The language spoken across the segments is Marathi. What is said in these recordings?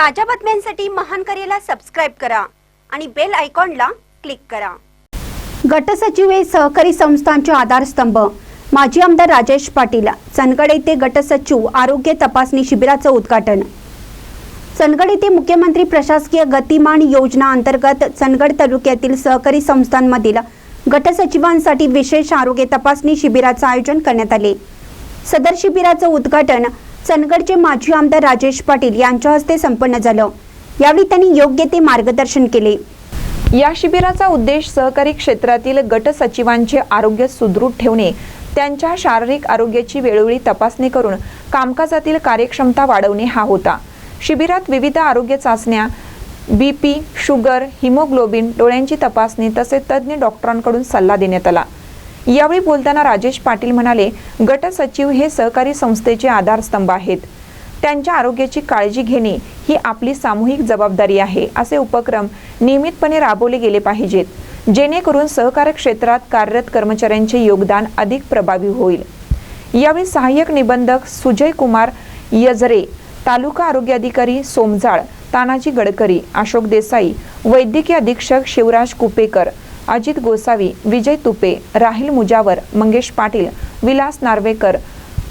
ताज्या बातम्यांसाठी महान करेला सबस्क्राईब करा आणि बेल आयकॉनला क्लिक करा. गटसचिव हे सहकारी संस्थांचे आधारस्तंभ. माजी आमदार राजेश पाटील चंदगड येथे गटसचिव आरोग्य तपासणी शिबिराचं उद्घाटन. चंदगड येथे मुख्यमंत्री प्रशासकीय गतिमान योजना अंतर्गत चंदगड तालुक्यातील सहकारी संस्थांमधील गटसचिवांसाठी विशेष आरोग्य तपासणी शिबिराचं आयोजन करण्यात आले. सदर शिबिराचं उद्घाटन चंदगडचे माजी आमदार राजेश पाटील यांच्या हस्ते संपन्न झालं. यावेळी त्यांनी योग्य ते मार्गदर्शन केले. या शिबिराचा उद्देश सहकारी क्षेत्रातील गट सचिवांचे आरोग्य सुदृढ ठेवणे त्यांच्या शारीरिक आरोग्याची वेळोवेळी तपासणी करून कामकाजातील कार्यक्षमता वाढवणे हा होता. शिबिरात विविध आरोग्य चाचण्या बीपी शुगर हिमोग्लोबिन डोळ्यांची तपासणी तसेच तज्ज्ञ डॉक्टरांकडून सल्ला देण्यात आला. यावेळी बोलताना राजेश पाटील म्हणाले गट सचिव हे सहकारी संस्थेचे आधारस्तंभ आहेत. त्यांच्या आरोग्याची काळजी घेणे ही आपली सामूहिक जबाबदारी आहे असे उपक्रम नियमितपणे राबवले गेले पाहिजेत जेणेकरून सहकार क्षेत्रात कार्यरत कर्मचाऱ्यांचे योगदान अधिक प्रभावी होईल. यावेळी सहाय्यक निबंधक सुजय कुमार यजरे तालुका आरोग्य अधिकारी सोमजाळ तानाजी गडकरी अशोक देसाई वैद्यकीय अधीक्षक शिवराज कुपेकर अजित गोसावी विजय तुपे राहिल मुजावर मंगेश पाटील विलास नार्वेकर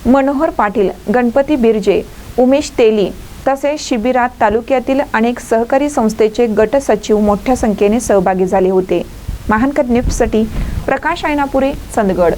मनोहर पाटील गणपती बिर्जे उमेश तेली तसेच शिबिरात तालुक्यातील अनेक सहकारी संस्थेचे गट सचिव मोठ्या संख्येने सहभागी झाले होते. महानकर न्यूजसाठी प्रकाश आयनापुरे चंदगड.